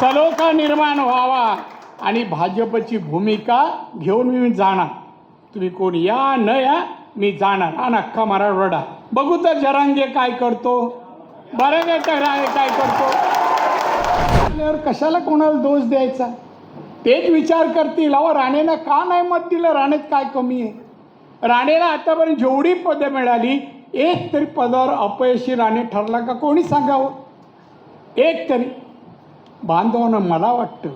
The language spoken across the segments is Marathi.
सलोखा निर्माण व्हावा आणि भाजपची भूमिका घेऊन मी जाणार. तुम्ही कोण या न या मी जाणार. हा नक्का मराठवाडा बघू तर जरांगे काय करतो. बरं काय राणे काय करतो? आपल्यावर कशाला कोणाला दोष द्यायचा? तेच विचार करतील. अहो राणेनं का नाही मत दिलं? राणेत काय कमी आहे? राणेला आतापर्यंत जेवढी पदं मिळाली एक तरी पदावर अपयशी राणे ठरला का? कोणी सांगावं? एक तरी. बांधवानं मला वाटतं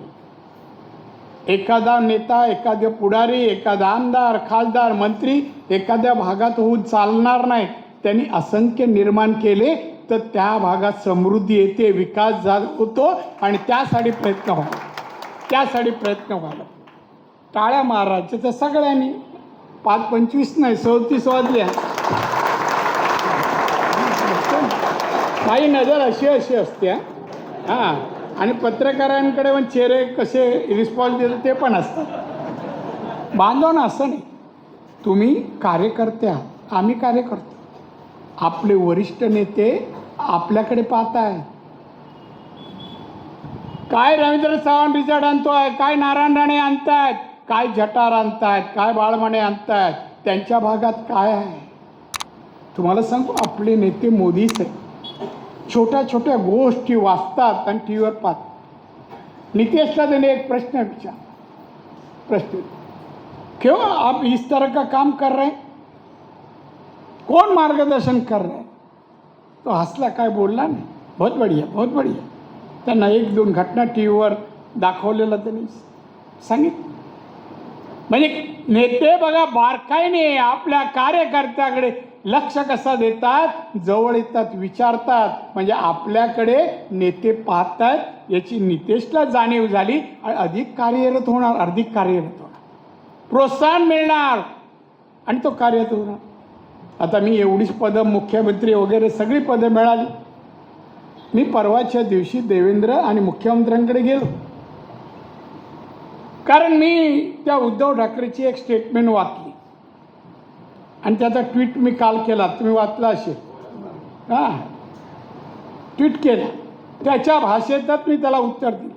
एखादा नेता एखादे पुढारी एखादा आमदार खासदार मंत्री एखाद्या भागात होऊन चालणार नाही. त्यांनी असंख्य निर्माण केले तर त्या भागात समृद्धी येते विकास जा होतो आणि त्यासाठी प्रयत्न व्हावा. त्यासाठी प्रयत्न व्हावा. टाळ्या महाराजचे तर सगळ्यांनी. पाच पंचवीस नाही सवतीस वाजल्या काही नजर अशी अशी असते हां. आणि पत्रकारांकडे पण चेहरे कसे रिस्पॉन्स देतात ते पण असतात. बांधव ना असं नाही. तुम्ही कार्यकर्ते आहात. आम्ही कार्यकर्ते. आपले वरिष्ठ नेते आपल्याकडे पाहत आहे काय रवींद्र चव्हाण रिझल्ट आणतोय? काय नारायण राणे आणतायत? काय जटार आणतायत? काय बाळमणे आणतायत? त्यांच्या भागात काय आहे? तुम्हाला सांगू आपले नेते मोदीच आहेत छोट्या छोट्या गोष्टी वाचतात आणि टी व्हीवर पाहतात. नितेशला त्याने एक प्रश्न विचार. प्रश्न. क्यों आप इस तरह का काम कर रहे हैं? कौन मार्गदर्शन कर रहे हैं? तो हसला काय बोलला नाही. बहुत बढिया बहुत बढिया. त्यांना एक दोन घटना टी व्हीवर दाखवलेलं त्यांनी सांगितलं. म्हणजे नेते बघा बारकाईने आपल्या कार्यकर्त्याकडे लक्ष कसा देतात? जवळ येतात विचारतात. म्हणजे आपल्याकडे नेते पाहतात याची नितेशला जाणीव झाली आणि अधिक कार्यरत होणार अधिक कार्यरत होणार. प्रोत्साहन मिळणार आणि तो कार्यरत होणार. आता मी एवढीच पदं मुख्यमंत्री वगैरे सगळी पदं मिळाली. मी परवाच्या दिवशी देवेंद्र आणि मुख्यमंत्र्यांकडे गेलो. कारण मी त्या उद्धव ठाकरेची एक स्टेटमेंट वाचली. आणि त्याचा ट्विट मी काल केला तुम्ही वाचला असेल. हां. ट्विट केला. त्याच्या भाषेतच मी त्याला उत्तर दिलं.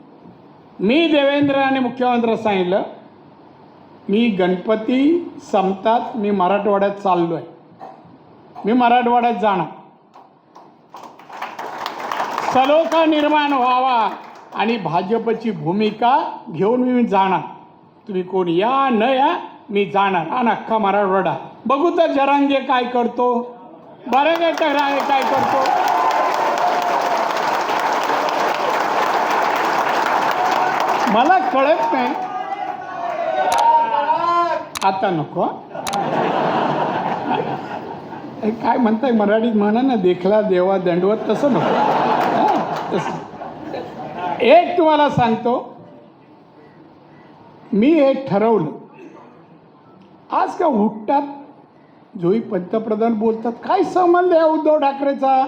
मी देवेंद्र आणि मुख्यमंत्री सांगितलं मी गणपती संपतात मी मराठवाड्यात चाललो आहे मी मराठवाड्यात जाणार. सलोखा निर्माण व्हावा आणि भाजपची भूमिका घेऊन मी जाणार. तुम्ही कोण या न या मी जाणार. आणि अख्खा मराठवाडा. बघू तर जरांगे काय करतो. बरं काय काय करतो. मला कळत नाही. आता नको. काय म्हणताय मराठीत म्हणा ना देखला देवा दंडवत तसं नको. तसं. एक तुम्हाला सांगतो. मी हे ठरवलं. आज का हुट्टात? जोही पंतप्रधान बोलतात काय संबंध आहे उद्धव ठाकरेचा?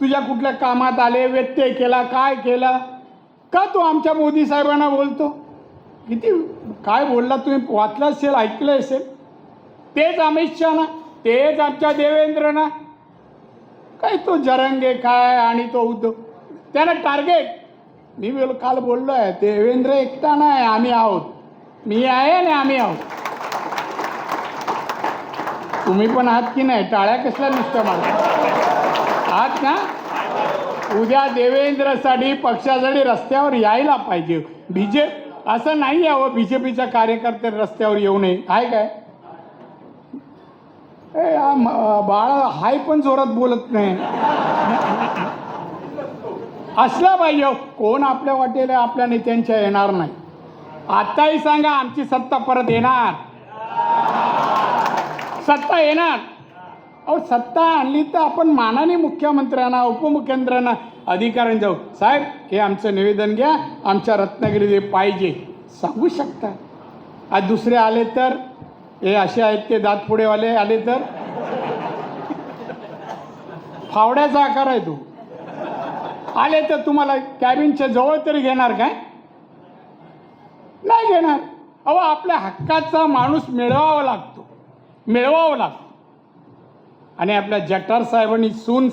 तुझ्या कुठल्या कामात आले व्यत्यय केला काय केला? का तू आमच्या मोदी साहेबांना बोलतो? किती काय बोलला तुम्ही? वाचलं असेल ऐकलं असेल. तेच अमित शहाना तेच आमच्या देवेंद्रना. काय तो जरंगे काय आणि तो उद्धव? त्यानं टार्गेट मी बोल काल बोललो आहे देवेंद्र एकटा नाही आम्ही आहोत. मी आहे आणि आम्ही आहोत. तुम्ही पण आहात की नाही? टाळ्या कसल्या नुसत्या मारता? आहात ना उद्या देवेंद्रसाठी पक्षासाठी रस्त्यावर यायला पाहिजे. बी जे असं नाही यावं बी जे पीच्या कार्यकर्ते रस्त्यावर येऊ नये. आहे काय? ए बाळ हाय पण जोरात बोलत नाही. असला पाहिजे. कोण आपल्या वाटेला आपल्या नेत्यांच्या येणार नाही. आत्ताही सांगा आमची सत्ता परत येणार. सत्ता येणार. अहो सत्ता आणली तर आपण मानाने मुख्यमंत्र्यांना उपमुख्यमंत्र्यांना अधिकाऱ्यांनी जाऊ. साहेब हे आमचं निवेदन घ्या. आमच्या रत्नागिरीत पाहिजे सांगू शकता? आज दुसरे आले तर? हे असे आहेत ते दातपुडेवाले आले तर? फावड्याचा आकार आहे तो. आले तर तुम्हाला कॅबिनच्या जवळ तरी घेणार काय? नाही घेणार. अहो आपल्या हक्काचा माणूस मिळवावा लागतो. मिळवावं लागतं. आणि आपल्या जटार साहेबांनी सून